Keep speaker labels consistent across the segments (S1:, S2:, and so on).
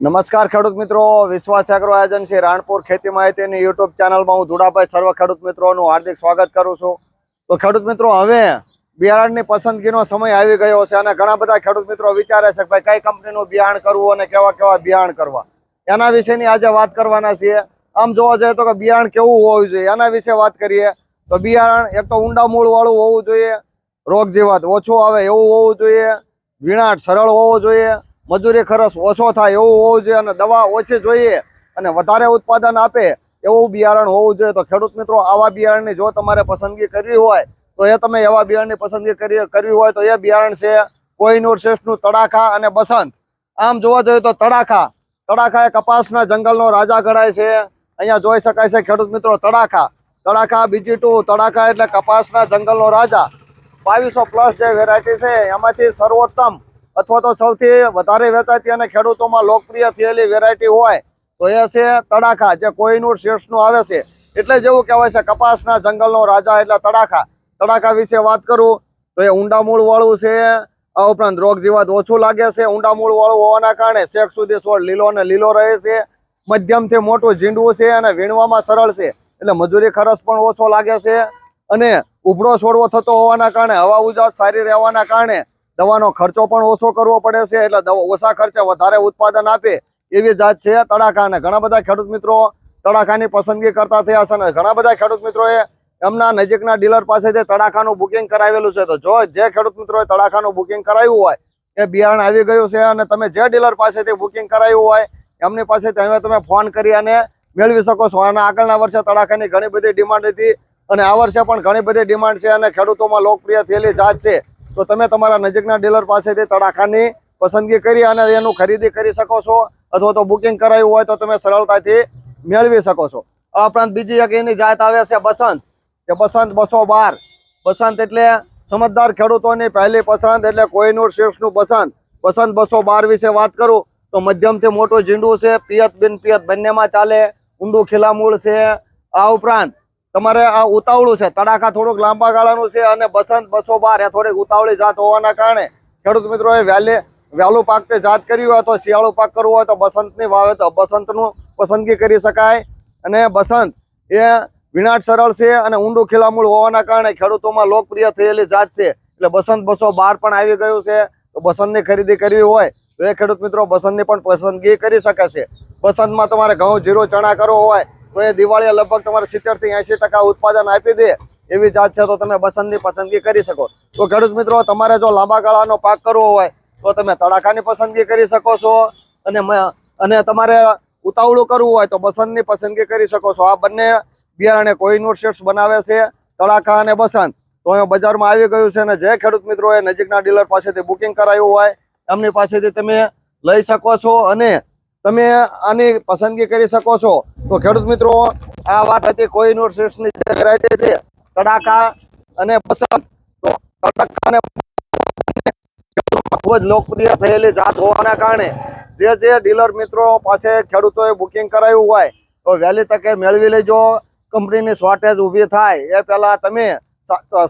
S1: નમસ્કાર ખેડૂત મિત્રો, વિશ્વાસ એગ્રો એજન્સી રાણપુર ખેતી માહિતીની યુટ્યુબ ચેનલમાં હું ધુડાભાઈ સર્વ ખેડૂત મિત્રોનું હાર્દિક સ્વાગત કરું છું. તો ખેડૂત મિત્રો, હવે બિયારણની પસંદગીનો સમય આવી ગયો છે અને ઘણા બધા ખેડૂત મિત્રો વિચારે છે કે ભાઈ કઈ કંપનીનું બિયારણ કરવું અને કેવા કેવા બિયારણ કરવા. એના વિશેની આજે વાત કરવાના છીએ. આમ જોવા જઈએ તો કે બિયારણ કેવું હોવું જોઈએ? એના વિશે વાત કરીએ. તો બિયારણ એક તો ઊંડા મૂળ વાળું હોવું જોઈએ. રોગ જીવાત ઓછું આવે એવું હોવું જોઈએ. વીણાટ સરળ હોવો જોઈએ. મજૂરી ખર્ચ ઓછો થાય એવું હોવું જોઈએ અને દવા ઓછી જોઈએ અને વધારે ઉત્પાદન આપે એવું બિયારણ હોવું જોઈએ. તો ખેડૂત મિત્રો, આવા બિયારણની જો તમારે પસંદગી કરવી હોય, તો એ તમે એવા બિયારણની પસંદગી કરી, કરવી હોય તો એ બિયારણ છે કોહિનૂર શ્રેષ્ઠનું તડાખા અને બસંત. આમ જોવા જોઈએ તો તડાખા તડાખા એ કપાસના જંગલનો રાજા ગણાય છે. અહીંયા જોઈ શકાય છે ખેડૂત મિત્રો, તડાખા. તડાખા બીજી ટુ, તડાખા એટલે કપાસના જંગલનો રાજા. બાવીસો પ્લસ જે વેરાયટી છે, એમાંથી સર્વોત્તમ અથવા તો સૌથી વધારે વેચાતી અને ખેડૂતોમાં લોકપ્રિય થયેલી વેરાયટી હોય, તો એ છે તડાખા, જે કોઈનું શેર્સનું આવે છે. એટલે જેવું કહેવાય છે, કપાસના જંગલનો રાજા એટલે તડાખા. તડાખા વિશે વાત કરું, તો એ ઊંડા મૂળવાળું છે, આ ઉપરાંત રોગ જીવાત ઓછું લાગે છે. ઊંડા મૂળવાળું હોવાના કારણે શેક સુધી છોડ લીલો અને લીલો રહે છે. મધ્યમથી મોટું ઝીંડવું છે અને વીણવામાં સરળ છે. એટલે મજૂરી ખર્ચ પણ ઓછો લાગે છે. અને ઉભળો છોડવો થતો હોવાના કારણે હવા ઉજાસ સારી રહેવાના કારણે દવાનો ખર્ચો પણ ઓછો કરવો પડે છે, એટલે ઓછા ખર્ચે વધારે ઉત્પાદન આપે, એવી જાત છે તડાકાને ઘણા બધા ખેડૂત મિત્રો તડાકાની પસંદગી કરતા થયા છે અને ઘણા બધા ખેડૂત મિત્રોએ એમના નજીકના ડીલર પાસેથી તડાકાનું બુકિંગ કરાવેલું છે. તો જો જે ખેડૂત મિત્રોએ તડાકાનું બુકિંગ કરાવ્યું હોય, એ બિયારણ આવી ગયું છે અને તમે જે ડીલર પાસેથી બુકિંગ કરાવ્યું હોય, એમની પાસેથી હવે તમે ફોન કરી અને મેળવી શકો છો. અને આગળના વર્ષે તડાકાની ઘણી બધી ડિમાન્ડ હતી અને આ વર્ષે પણ ઘણી બધી ડિમાન્ડ છે અને ખેડૂતોમાં લોકપ્રિય થયેલી જાત છે. તો તમે તમારા નજીકના ડીલર પાસેથી તડાખાની પસંદગી કરી અને એનું ખરીદી કરી શકો છો. અથવા તો બુકિંગ કરાવ્યું હોય તો તમે સરળતાથી મેળવી શકો છો. આ ઉપરાંત બીજી એક એની જાત આવે છે બસંત. કે બસંત બસો બાર. બસંત એટલે સમજદાર ખેડૂતોની પહેલી પસંદ એટલે કોઈનું શીર્ષનું બસંત. બસંત બસો બાર વિશે વાત કરું તો મધ્યમથી મોટું ઝીંડું છે, પિયત બિન પિયત બંનેમાં ચાલે. ઊંડું ખીલામૂળ છે. આ ઉપરાંત તમારે આ ઉતાવળું છે. તડાખા થોડુંક લાંબા ગાળાનું છે અને બસંત બસો બાર એ થોડીક ઉતાવળી જાત હોવાના કારણે ખેડૂત મિત્રોએ વહેલે વહેલું પાક તે જાત કર્યું હોય તો શિયાળુ પાક કરવું હોય તો બસંતની વાવે તો બસંતનું પસંદગી કરી શકાય. અને બસંત એ વિનાટ સરળ છે અને ઊંડું ખીલામૂળ હોવાના કારણે ખેડૂતોમાં લોકપ્રિય થયેલી જાત છે. એટલે બસંત બસો બાર પણ આવી ગયું છે. તો બસંતની ખરીદી કરવી હોય તો એ ખેડૂત મિત્રો બસંતની પણ પસંદગી કરી શકે છે. બસંતમાં તમારે ઘઉં જીરો, ચણા કરવો હોય તો એ દિવાળીએ લગભગ તમારે સિત્તેરથી એસી ટકા ઉત્પાદન આપી દે એવી જાત છે તો તમે બસંતની પસંદગી કરી શકો. તો ખેડૂત મિત્રો, તમારે જો લાંબા ગાળાનો પાક કરવો હોય, તો તમે તડાકાની પસંદગી કરી શકો છો. અને અને તમારે ઉતાવળું કરવું હોય, તો બસંતની પસંદગી કરી શકો છો. આ બંને બિયારણે કોઈનું શેડ્સ બનાવે છે તડાકા અને બસંત. તો હવે બજારમાં આવી ગયું છે અને જે ખેડૂત મિત્રોએ નજીકના ડીલર પાસેથી બુકિંગ કરાવ્યું હોય, એમની પાસેથી તમે લઈ શકો છો અને તમે આની પસંદગી કરી શકો છો. તો ખેડૂત મિત્રો, આ વાત હતી કોઈ શેટ્સની જે વેરાયટી છે તડાકા અને તડાખા ખૂબ જ લોકપ્રિય થયેલી જાત હોવાના કારણે જે જે ડીલર મિત્રો પાસે ખેડૂતોએ બુકિંગ કરાવ્યું હોય, તો વહેલી તકે મેળવી લેજો. કંપનીની શોર્ટેજ ઊભી થાય. એ પહેલાં તમે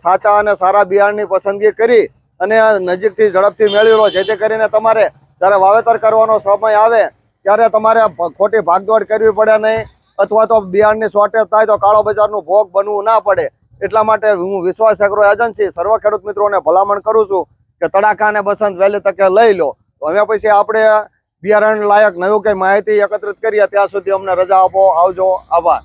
S1: સાચા અને સારા બિયારણની પસંદગી કરી અને નજીકથી ઝડપથી મેળવી લો. જેથી કરીને તમારે જ્યારે વાવેતર કરવાનો સમય આવે ત્યારે તમારે ખોટી ભાગદોડ કરવી પડે નહીં. અથવા તો બિયારણની શોર્ટેજ થાય તો કાળો બજારનું ભોગ બનવું ના પડે. એટલા માટે હું વિશ્વાસ એગ્રો એજન્સી સર્વ ખેડૂત મિત્રોને ભલામણ કરું છું કે તડાકા અને બસંત વહેલી તકે લઈ લો. હવે પછી આપણે બિયારણ લાયક નવું કંઈ માહિતી એકત્રિત કરીએ. ત્યાં સુધી અમને રજા આપો. આવજો. આભાર.